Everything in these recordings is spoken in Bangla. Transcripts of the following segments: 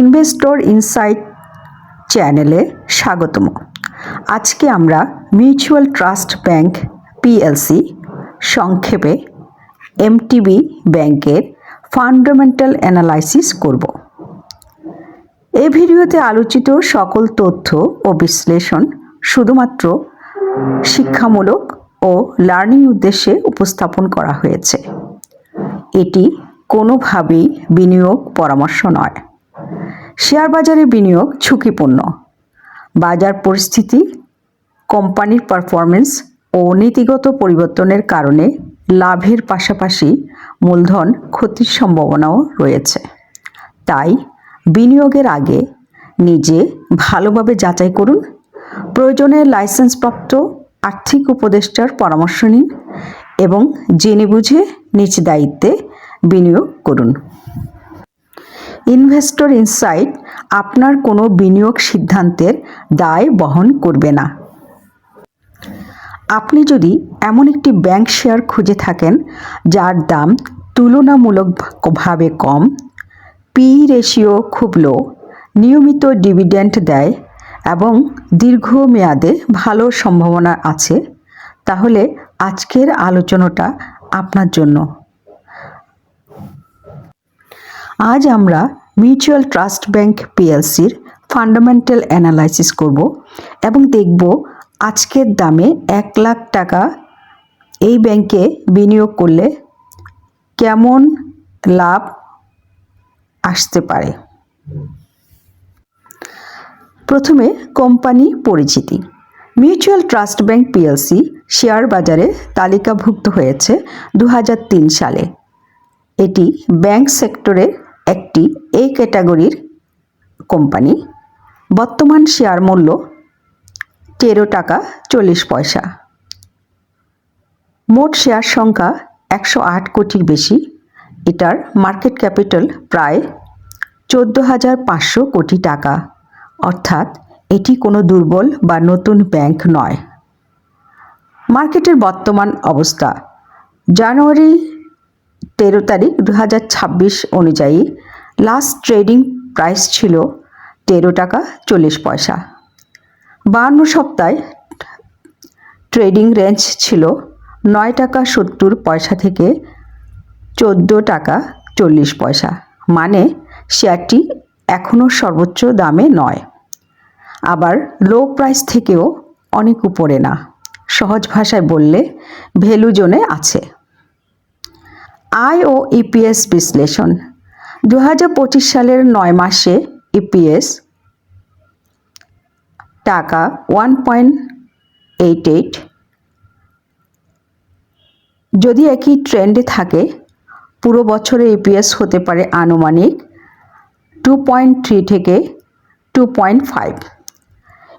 ইনভেস্টর ইনসাইট চ্যানেলে স্বাগতম। আজকে আমরা মিউচুয়াল ট্রাস্ট ব্যাংক পিএলসি সংক্ষেপে এমটিবি ব্যাংকের ফান্ডামেন্টাল অ্যানালাইসিস করব। এই ভিডিওতে আলোচিত সকল তথ্য ও বিশ্লেষণ শুধুমাত্র শিক্ষামূলক ও লার্নিং উদ্দেশ্যে উপস্থাপন করা হয়েছে। এটি কোনোভাবেই বিনিয়োগ পরামর্শ নয়। শেয়ার বাজারে বিনিয়োগ ঝুঁকিপূর্ণ। বাজার পরিস্থিতি, কোম্পানির পারফরমেন্স ও নীতিগত পরিবর্তনের কারণে লাভের পাশাপাশি মূলধন ক্ষতির সম্ভাবনাও রয়েছে। তাই বিনিয়োগের আগে নিজে ভালোভাবে যাচাই করুন, প্রয়োজনে লাইসেন্সপ্রাপ্ত আর্থিক উপদেষ্টার পরামর্শ নিন এবং জেনে বুঝে নিজ দায়িত্বে বিনিয়োগ করুন। ইনভেস্টর ইনসাইট আপনার কোনো বিনিয়োগ সিদ্ধান্তের দায় বহন করবে না। আপনি যদি এমন একটি ব্যাংক শেয়ার খুঁজে থাকেন, যার দাম তুলনামূলকভাবে কম, পি রেশিও খুব লো, নিয়মিত ডিভিডেন্ড দেয় এবং দীর্ঘমেয়াদে ভালো সম্ভাবনা আছে, তাহলে আজকের আলোচনাটা আপনার জন্য। আজ আমরা মিউচুয়াল ট্রাস্ট ব্যাংক পিএলসির ফান্ডামেন্টাল অ্যানালাইসিস করব এবং দেখব আজকের দামে এক লাখ টাকা এই ব্যাংকে বিনিয়োগ করলে কেমন লাভ আসতে পারে। প্রথমে কোম্পানি পরিচিতি। Mutual trust bank PLC share বাজারে তালিকাভুক্ত হয়েছে দু হাজার তিন সালে। এটি ব্যাংক সেক্টরের একটি এ ক্যাটাগরির কোম্পানি। বর্তমান শেয়ার মূল্য তেরো টাকা চল্লিশ পয়সা। মোট শেয়ার সংখ্যা একশো আট কোটির বেশি। এটার মার্কেট ক্যাপিটাল প্রায় চোদ্দ হাজার পাঁচশো কোটি টাকা। অর্থাৎ এটি কোনো দুর্বল বা নতুন ব্যাংক নয়। মার্কেটের বর্তমান অবস্থা। জানুয়ারি তেরো তারিখ দু হাজার ছাব্বিশ অনুযায়ী লাস্ট ট্রেডিং প্রাইস ছিল তেরো টাকা চল্লিশ পয়সা। বান্ন সপ্তাহে ট্রেডিং রেঞ্জ ছিল নয় টাকা সত্তর পয়সা থেকে চোদ্দ টাকা চল্লিশ পয়সা মানে শেয়ারটি এখনও সর্বোচ্চ দামে নয়। আবার লো প্রাইস থেকেও অনেক উপরে না, সহজ ভাষায় বললে ভ্যালু জোনে আছে। আয় ও ইপিএস বিশ্লেষণ। দু হাজার পঁচিশ সালের নয় মাসে ইপিএস টাকা ওয়ান পয়েন্ট এইট এইট যদি একই ট্রেন্ডে থাকে, পুরো বছরে ইপিএস হতে পারে আনুমানিক টু পয়েন্ট থ্রি থেকে টু পয়েন্ট ফাইভ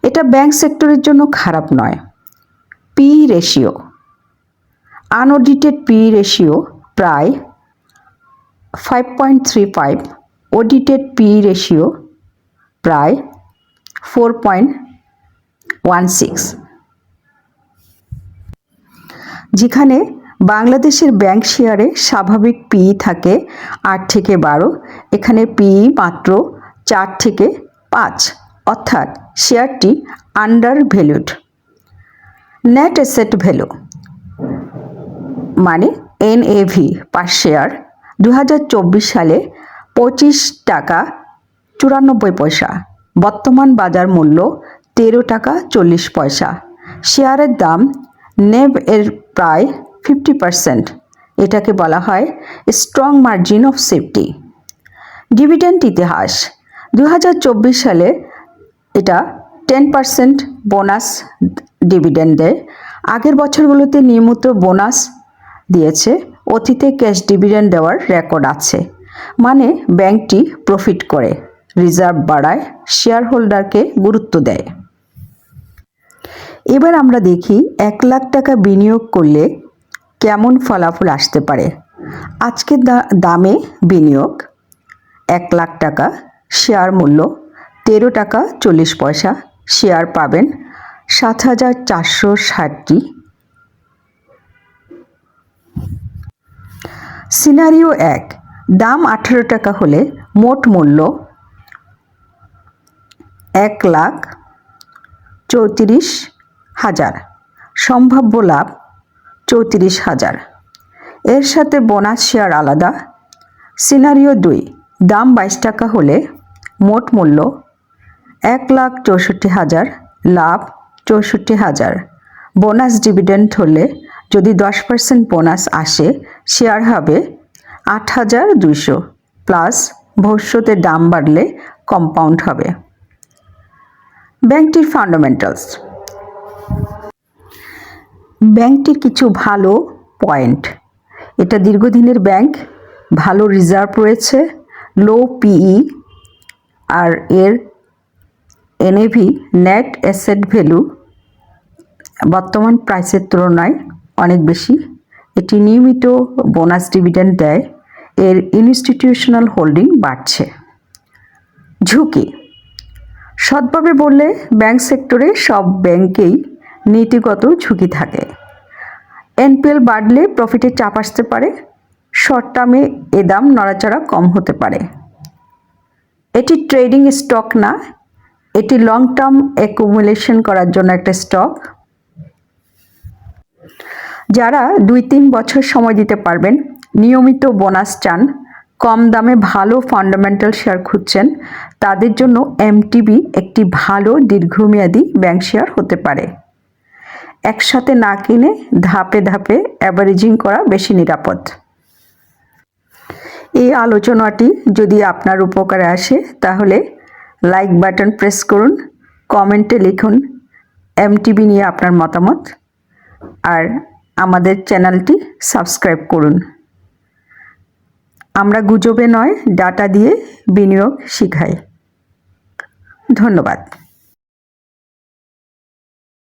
এটা ব্যাংক সেক্টরের জন্য খারাপ নয়। P ratio unaudited P ratio প্রায় five point three five audited P ratio প্রায় ফোর পয়েন্ট ওয়ান সিক্স যেখানে বাংলাদেশের ব্যাংক শেয়ারে স্বাভাবিক পি থাকে আট থেকে বারো, এখানে পি মাত্র চার থেকে পাঁচ, অর্থাৎ শেয়ারটি under valued net asset value মানে এনএভি পার শেয়ার দু হাজার চব্বিশ সালে পঁচিশ টাকা চুরানব্বই পয়সা। বর্তমান বাজার মূল্য তেরো টাকা চল্লিশ পয়সা। শেয়ারের দাম নেব এর প্রায় ফিফটি পারসেন্ট। এটাকে বলা হয় strong margin of safety. Dividend ইতিহাস। দু হাজার চব্বিশ সালে এটা টেন পারসেন্ট বোনাস ডিভিডেন্ড। দেয় আগের বছরগুলোতে নিয়মিত বোনাস দিয়েছে, অতীতে ক্যাশ ডিভিডেন্ড দেওয়ার রেকর্ড আছে। মানে ব্যাংকটি প্রফিট করে, রিজার্ভ বাড়ায় শেয়ার হোল্ডারকে গুরুত্ব দেয়। এবার আমরা দেখি এক লাখ টাকা বিনিয়োগ করলে কেমন ফলাফল আসতে পারে। আজকের দামে বিনিয়োগ এক লাখ টাকা, শেয়ার মূল্য তেরো টাকা চল্লিশ পয়সা, শেয়ার পাবেন সাত হাজার চারশো ষাটটি সিনারিও এক, দাম আঠেরো টাকা হলে মোট মূল্য এক লাখ চৌত্রিশ হাজার। সম্ভাব্য লাভ চৌত্রিশ হাজার। এর সাথে বোনাস শেয়ার আলাদা। সিনারিও দুই, দাম বাইশ টাকা হলে মোট মূল্য এক লাখ চৌষট্টি হাজার, লাভ চৌষট্টি হাজার। বোনাস ডিভিডেন্ড হলে যদি দশ পার্সেন্ট বোনাস আসে, শেয়ার হবে আট হাজার দুইশো প্লাস ভবিষ্যতে দাম বাড়লে কম্পাউন্ড হবে। ব্যাংকটির ফান্ডামেন্টালস ব্যাংকটির কিছু ভালো পয়েন্ট এটা দীর্ঘদিনের ব্যাংক, ভালো রিজার্ভ রয়েছে লো পিই আর এর এনএভি নেট অ্যাসেট ভ্যালু বর্তমান প্রাইসের তুলনায় অনেক বেশি। এটি নিয়মিত বোনাস ডিভিডেন্ড দেয়। এর ইনস্টিটিউশনাল হোল্ডিং বাড়ছে। ঝুঁকি। সৎভাবে বললে ব্যাংক সেক্টরে সব ব্যাংকেই নীতিগত ঝুঁকি থাকে। এনপিএল বাড়লে প্রফিটে চাপ আসতে পারে শর্ট টার্মে এ দাম নড়াচড়া কম হতে পারে। এটি ট্রেডিং স্টক না, এটি লং টার্ম অ্যাকুমুলেশন করার জন্য একটা স্টক যারা দুই তিন বছর সময় দিতে পারবেন নিয়মিত বোনাস চান, কম দামে ভালো ফান্ডামেন্টাল শেয়ার খুঁজছেন, তাদের জন্য এমটিবি একটি ভালো দীর্ঘমেয়াদী ব্যাংক শেয়ার হতে পারে। একসাথে না কিনে ধাপে ধাপে অ্যাভারেজিং করা বেশি নিরাপদ। এই আলোচনাটি যদি আপনার উপকারে আসে, তাহলে লাইক বাটন প্রেস করুন কমেন্টে লিখুন এমটিবি নিয়ে আপনার মতামত, আর আমাদের চ্যানেলটি সাবস্ক্রাইব করুন। আমরা গুজবে নয় ডাটা দিয়ে বিনিয়োগ শিখাই। ধন্যবাদ।